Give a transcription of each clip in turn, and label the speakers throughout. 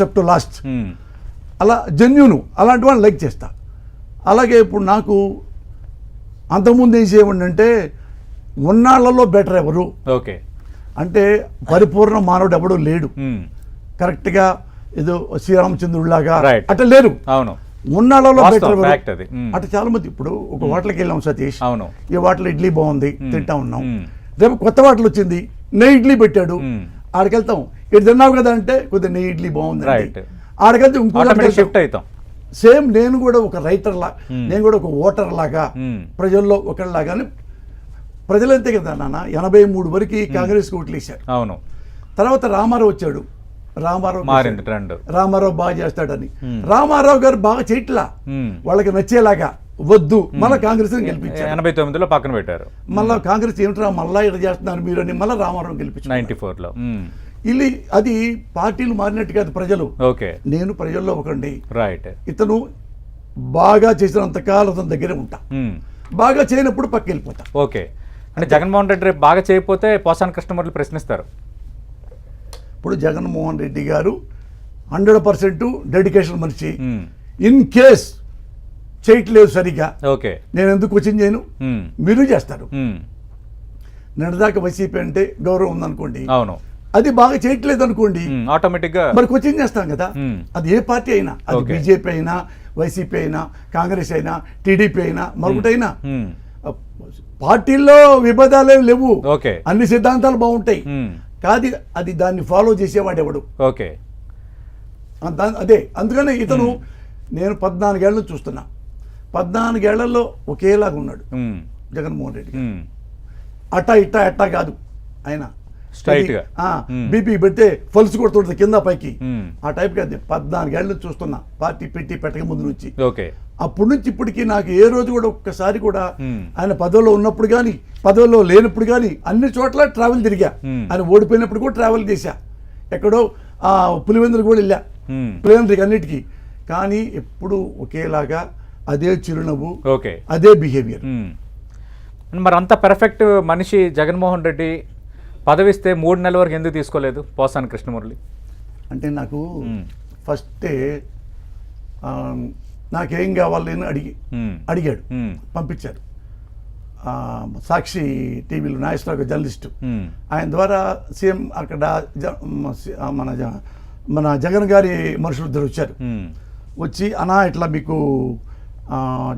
Speaker 1: సెప్ట్ last
Speaker 2: ఉమ్,
Speaker 1: అలా జెన్యును అలాంటి వాళ్ళని లైక్ చేస్తా. అలాగే ఇప్పుడు నాకు అంతకుముందు ఏం చేయమండి అంటే ఉన్నాళ్ళలో బెటర్ ఎవరు?
Speaker 2: ఓకే
Speaker 1: అంటే పరిపూర్ణ మానవుడు ఎవడు లేడు. కరెక్ట్గా ఏదో శ్రీరామచంద్రుడిలాగా. అట్లా లేరు.
Speaker 2: అవును.
Speaker 1: ఉన్నాళ్ళలో
Speaker 2: వాస్తవం,
Speaker 1: బెటర్.
Speaker 2: మ్మ్.
Speaker 1: అట్లా చాలా మంది ఇప్పుడు ఒక హోటల్కి వెళ్ళాం సతీష్.
Speaker 2: అవును.
Speaker 1: ఈ హోటల్ ఇడ్లీ బాగుంది తింటా ఉన్నాం. రేపు కొత్త హోటల్ వచ్చింది నెయ్యి ఇడ్లీ పెట్టాడు. ఆడికి వెళ్తాం. ఇటు తిన్నావు కదా అంటే కొద్దిగా నెయ్యి ఇడ్లీ బాగుంది. ఆడికెళ్తే ఇంకో
Speaker 2: షిఫ్ట్ అవుతాం.
Speaker 1: సేమ్ నేను కూడా ఒక రైటర్ లా
Speaker 2: మ్మ్.
Speaker 1: నేను కూడా ఒక ఓటర్ లాగా
Speaker 2: మ్మ్.
Speaker 1: ప్రజల్లో ఒకళ్ళలాగానే ప్రజలు అంతే కదా నాన్న ఎనభై మూడు వరకు కాంగ్రెస్ ఓట్లు వేశారు
Speaker 2: అవును.
Speaker 1: తర్వాత రామారావు వచ్చాడు. రామారావు
Speaker 2: మారింది
Speaker 1: చేశాడు.
Speaker 2: ట్రెండ్
Speaker 1: రామారావు బాగా చేస్తాడని. రామారావు గారు బాగా చేయట్లా. వాళ్ళకి నచ్చేలాగా వద్దు. మళ్ళీ కాంగ్రెస్ గెలిపించారు.
Speaker 2: ఎనభై తొమ్మిదిలో పక్కన పెట్టారు.
Speaker 1: మళ్ళా కాంగ్రెస్ ఏమిట్రా మళ్ళా ఇట్లా చేస్తున్నారు మీరు అని మళ్ళీ రామారావు గెలిపించారు
Speaker 2: నైన్టీ ఫోర్లో.
Speaker 1: ఇది అది పార్టీలు మారినట్టు కాదు ప్రజలు.
Speaker 2: ఓకే.
Speaker 1: నేను ప్రజల్లో ఒకండి
Speaker 2: రైట్
Speaker 1: ఇతను బాగా చేసినంత కాలం అతని దగ్గరే ఉంటా. బాగా చేయనప్పుడు పక్క వెళ్ళిపోతా
Speaker 2: ఓకే. అంటే జగన్మోహన్ రెడ్డి రేపు బాగా చేయకపోతే పోసాని కృష్ణమూర్తి ప్రశ్నిస్తారు.
Speaker 1: ఇప్పుడు జగన్మోహన్ రెడ్డి గారు హండ్రెడ్ పర్సెంట్ డెడికేషన్ మనిషి.
Speaker 2: మ్మ్.
Speaker 1: ఇన్ కేస్ చేయట్లేదు సరిగా.
Speaker 2: ఓకే.
Speaker 1: నేను ఎందుకు కోచింగ్ చేయను?
Speaker 2: మ్మ్.
Speaker 1: మీరు చేస్తారు. నిన్నదాకా వైసీపీ అంటే గౌరవం ఉందనుకోండి.
Speaker 2: అవును.
Speaker 1: అది బాగా చేయట్లేదు అనుకోండి.
Speaker 2: ఆటోమేటిక్గా
Speaker 1: మరి కోచింగ్ చేస్తాం కదా. అది ఏ పార్టీ అయినా అది. బీజేపీ అయినా వైసీపీ అయినా కాంగ్రెస్ అయినా టీడీపీ అయినా మరొకటైనా. పార్టీల్లో విభేదాలు లేవు
Speaker 2: ఓకే
Speaker 1: అన్ని సిద్ధాంతాలు బాగుంటాయి. కాదు అది దాన్ని ఫాలో చేసేవాడు ఎవడు
Speaker 2: ఓకే
Speaker 1: అదే అందుకనే ఇతను నేను పద్నాలుగేళ్ళ నుంచి చూస్తున్నా పద్నాలుగేళ్ళలో ఒకేలాగా ఉన్నాడు. జగన్మోహన్ రెడ్డి. అట్టా ఇట్టా ఎట్టా కాదు ఆయన
Speaker 2: Straight గా. మ్మ్.
Speaker 1: బీపీ పెడితే ఫల్స్ కొడుతుంటుంది కింద పైకి. ఆ టైప్ కాదు పద్నాలుగేళ్ళ నుంచి చూస్తున్నా పార్టీ పెట్టి పెట్టక ముందు నుంచి
Speaker 2: ఓకే
Speaker 1: అప్పటి నుంచి ఇప్పటికి నాకు ఏ రోజు కూడా ఒక్కసారి కూడా. ఆయన పదవిలో ఉన్నప్పుడు కానీ పదవిలో లేనప్పుడు కానీ అన్ని చోట్ల ట్రావెల్ తిరిగా. ఆయన ఓడిపోయినప్పుడు కూడా ట్రావెల్ చేశా ఎక్కడో ఆ, పులివెందులు కూడా వెళ్ళా. పులివెందులకి అన్నిటికీ కానీ ఎప్పుడు ఒకేలాగా అదే చిరునవ్వు
Speaker 2: ఓకే
Speaker 1: అదే బిహేవియర్.
Speaker 2: మరి అంత పర్ఫెక్ట్ మనిషి జగన్మోహన్ రెడ్డి పదవిస్తే మూడు నెలల వరకు ఎందుకు తీసుకోలేదు పోసాని కృష్ణమురళి
Speaker 1: అంటే నాకు. ఫస్టే నాకేం కావాలి అని అడిగి. అడిగాడు. పంపించారు సాక్షి టీవీలో నాగేశ్వరరావు జర్నలిస్టు
Speaker 2: మ్మ్.
Speaker 1: ఆయన ద్వారా సీఎం అక్కడ మన జ- మన జగన్ గారి మనుషులు ఇద్దరు వచ్చారు. వచ్చి అనా ఇట్లా మీకు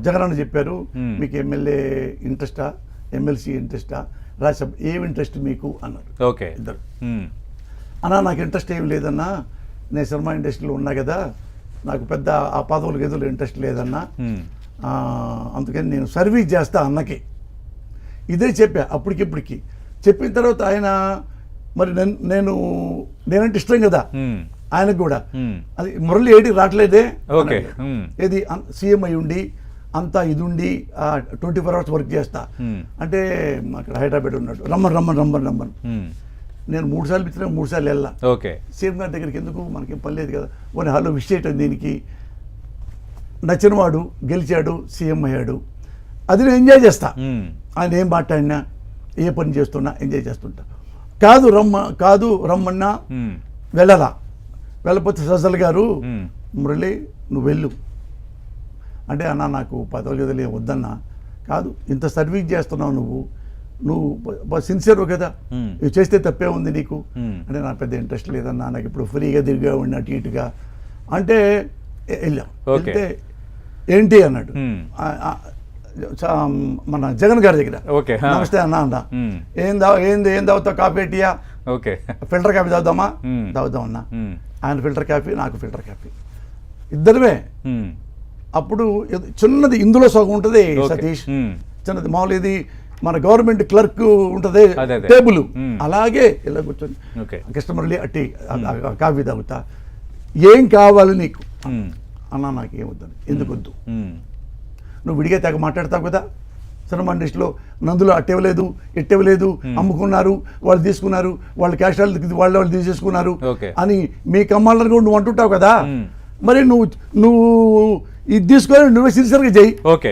Speaker 1: జగన్ అని చెప్పారు. మీకు ఎమ్మెల్యే ఇంట్రెస్టా ఎమ్మెల్సీ ఇంట్రెస్టా రాజ్యసభ ఏం ఇంట్రెస్ట్ మీకు? అన్నారు.
Speaker 2: ఓకే.
Speaker 1: ఇద్దరు. అన్నా నాకు ఇంట్రెస్ట్ ఏం లేదన్నా నేను సినిమా ఇండస్ట్రీలో ఉన్నా కదా నాకు పెద్ద ఆ పదవులు గదులు ఇంట్రెస్ట్ లేదన్నా అందుకని నేను సర్వీస్ చేస్తా అన్నకి. ఇదే చెప్పా అప్పటికిప్పటికి. చెప్పిన తర్వాత ఆయన మరి నేను నేనంటే ఇష్టం కదా. ఆయనకు కూడా. అది మురళి ఏడి రావట్లేదే. ఏది? సీఎం అయి ఉండి అంతా ఇది ఉండి ట్వంటీ ఫోర్ అవర్స్ వర్క్ చేస్తా. అంటే అక్కడ హైదరాబాద్ ఉన్నాడు. రమ్మని రమ్మని రమ్మని రమ్మని.
Speaker 2: మ్మ్.
Speaker 1: నేను మూడు సార్లు పిలిచినా మూడు సార్లు వెళ్ళా.
Speaker 2: ఓకే.
Speaker 1: సీఎం గారి దగ్గరికి ఎందుకు? మనకేం పని లేదు కదా. పోనీ హలో విష్ చేయటం దీనికి. నచ్చినవాడు గెలిచాడు సీఎం అయ్యాడు. అది నేను ఎంజాయ్ చేస్తా. ఆయన ఏం మాట్లాడినా ఏ పని చేస్తున్నా ఎంజాయ్ చేస్తుంటా. కాదు రమ్మ కాదు రమ్మన్నా
Speaker 2: మ్మ్.
Speaker 1: వెళ్ళరా వెళ్ళకపోతే సజల్ గారు. మురళి నువ్వు వెళ్ళు. అంటే అన్న నాకు పదవులు గదలే వద్దన్నా? కాదు ఇంత సర్వీస్ చేస్తున్నావు నువ్వు. నువ్వు సిన్సియర్ కదా. ఇవి చేస్తే తప్పే ఉంది నీకు. అంటే నాకు పెద్ద ఇంట్రెస్ట్ లేదన్నా నాకు ఇప్పుడు ఫ్రీగా తిరిగా ఉండి అటు ఇటుగా. అంటే వెళ్ళాం. వెళ్తే ఏంటి? అన్నాడు. మన జగన్ గారి దగ్గర. నమస్తే అన్న అన్న. ఏం దా ఏంది ఏం తాగుతావు కాఫీ ఎట్టియా?
Speaker 2: ఓకే.
Speaker 1: ఫిల్టర్ కాఫీ తాగుదామా. తాగుదాం అన్న. ఆయన ఫిల్టర్ కాఫీ నాకు ఫిల్టర్ కాఫీ. ఇద్దరమే. అప్పుడు చిన్నది ఇందులో సగం ఉంటుంది. సతీష్. చిన్నది మామూలు ఇది మన గవర్నమెంట్ క్లర్క్ ఉంటుంది. టేబుల్. అలాగే ఇలా కూర్చొని కస్టమర్లీ అట్టి కాఫీ తాగుతా ఏం కావాలి నీకు. అన్నా నాకు ఏం వద్దని ఎందుకు వద్దు. నువ్వు విడిగా తెగ మాట్లాడతావు కదా సినిమా ఇండస్ట్రీలో నందులో అట్టేవలేదు ఎట్టేవలేదు అమ్ముకున్నారు వాళ్ళు తీసుకున్నారు వాళ్ళు క్యాష్ వాళ్ళు వాళ్ళు తీసేసుకున్నారు. అని మీ కమ్మాళ్ళని కూడా నువ్వు అంటుంటావు కదా. మరి నువ్వు నువ్వు ఇది తీసుకొని నువ్వే సిన్సియర్గా చేయి
Speaker 2: ఓకే.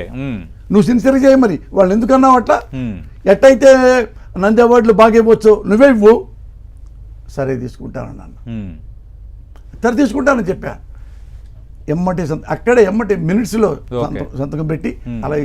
Speaker 1: నువ్వు సిన్సియర్గా చేయి మరి వాళ్ళు ఎందుకన్నావు అట్లా. ఎట్టయితే నంది అవార్డులు బాగా ఇవ్వచ్చు నువ్వే ఇవ్వు సరే తీసుకుంటానన్నాను. తర తీసుకుంటానని చెప్పా ఎమ్మటి సంత అక్కడే ఎమ్మటి మినిట్స్లో. సంతకం పెట్టి. అలా